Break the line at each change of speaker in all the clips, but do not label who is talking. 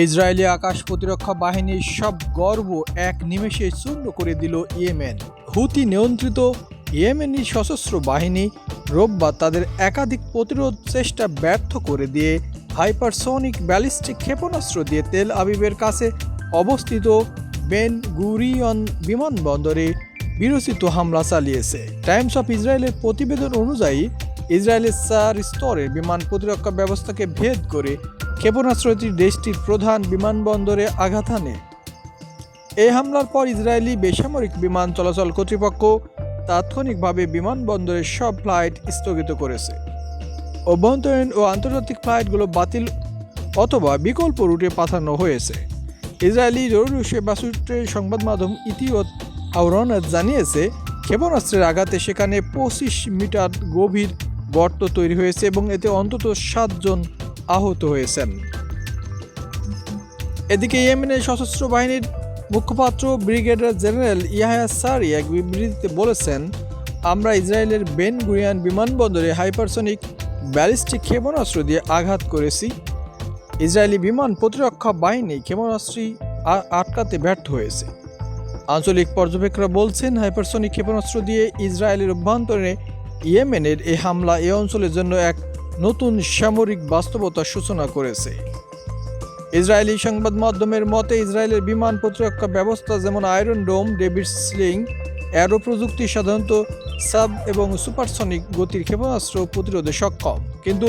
Israeli আকাশ প্রতিরক্ষা বাহিনীর সব গর্ব এক নিমেষে চূর্ণ করে দিল ইয়েমেন। হুতি নিয়ন্ত্রিত ইয়েমেনি সশস্ত্র বাহিনী রোববার তাদের একাধিক প্রতিরোধ চেষ্টা ব্যর্থ করে দিয়ে হাইপারসনিক ব্যালিস্টিক ক্ষেপণাস্ত্র দিয়ে তেল আবিবের কাছে অবস্থিত বেন গুরিয়ন বিমানবন্দরে বিরোচিত হামলা চালিয়েছে। টাইমস অফ ইসরায়েলের প্রতিবেদন অনুযায়ী ইসরায়েলের চার স্তরের বিমান প্রতিরক্ষা ব্যবস্থাকে ভেদ করে ক্ষেপণাস্ত্রটি দেশটির প্রধান বিমানবন্দরে আঘাত হানে। এই হামলার পর ইসরায়েলি বেসামরিক বিমান চলাচল কর্তৃপক্ষ তাৎক্ষণিকভাবে বিমানবন্দরের সব ফ্লাইট স্থগিত করেছে। অভ্যন্তরীণ ও আন্তর্জাতিক ফ্লাইটগুলো বাতিল অথবা বিকল্প রুটে পাঠানো হয়েছে। ইসরায়েলি জরুরি সেবা সূত্রে সংবাদ মাধ্যম ইতিওত আওরনাত জানিয়েছে, ক্ষেপণাস্ত্রের আঘাতে সেখানে পঁচিশ মিটার গভীর গর্ত তৈরি হয়েছে এবং এতে অন্তত সাতজন আহত হয়েছেন। এদিকে ইয়েমেনের সশস্ত্র বাহিনীর মুখপাত্র ব্রিগেডিয়ার জেনারেল ইয়াহায়া সারি এক বিবৃতিতে বলেছেন, আমরা ইসরায়েলের বেন গুরিয়ান বিমানবন্দরে হাইপারসনিক ব্যালিস্টিক ক্ষেপণাস্ত্র দিয়ে আঘাত করেছি। ইসরায়েলি বিমান প্রতিরক্ষা বাহিনী ক্ষেপণাস্ত্রী আটকাতে ব্যর্থ হয়েছে। আঞ্চলিক পর্যবেক্ষকরা বলছেন, হাইপারসনিক ক্ষেপণাস্ত্র দিয়ে ইসরায়েলের অভ্যন্তরে ইয়েমেনের এই হামলা এ অঞ্চলের জন্য এক নতুন সামরিক বাস্তবতার সূচনা করেছে। ইসরায়েলি সংবাদ মাধ্যমের মতে, ইসরায়েলের বিমান প্রতিরক্ষা ব্যবস্থা যেমন iron dome, David sling arrow প্রযুক্তি সাধারণত সাব এবং সুপারসনিক গতির ক্ষেপণাস্ত্র প্রতিরোধে সক্ষম। কিন্তু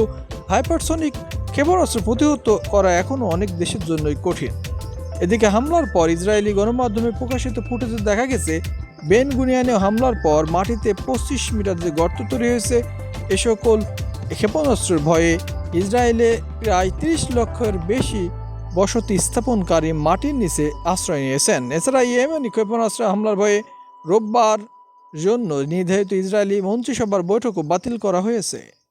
হাইপারসনিক ক্ষেপণাস্ত্র প্রতিহত করা এখনও অনেক দেশের জন্যই কঠিন। এদিকে হামলার পর ইসরায়েলি গণমাধ্যমে প্রকাশিত ফুটেজে দেখা গেছে বেন গুনিয়ানে হামলার পর মাটিতে পঁচিশ মিটার যে গর্ত তৈরি হয়েছে, এ সকল ক্ষেপণাস্ত্রের ভয়ে ইসরায়েলে প্রায় ত্রিশ লক্ষের বেশি বসতি স্থাপনকারী মাটির নিচে আশ্রয় নিয়েছেন। এছাড়া ইয়েমেনি ক্ষেপণাস্ত্র হামলার ভয়ে রোববার জন্য নির্ধারিত ইসরায়েলি মন্ত্রিসভার বৈঠকও বাতিল করা হয়েছে।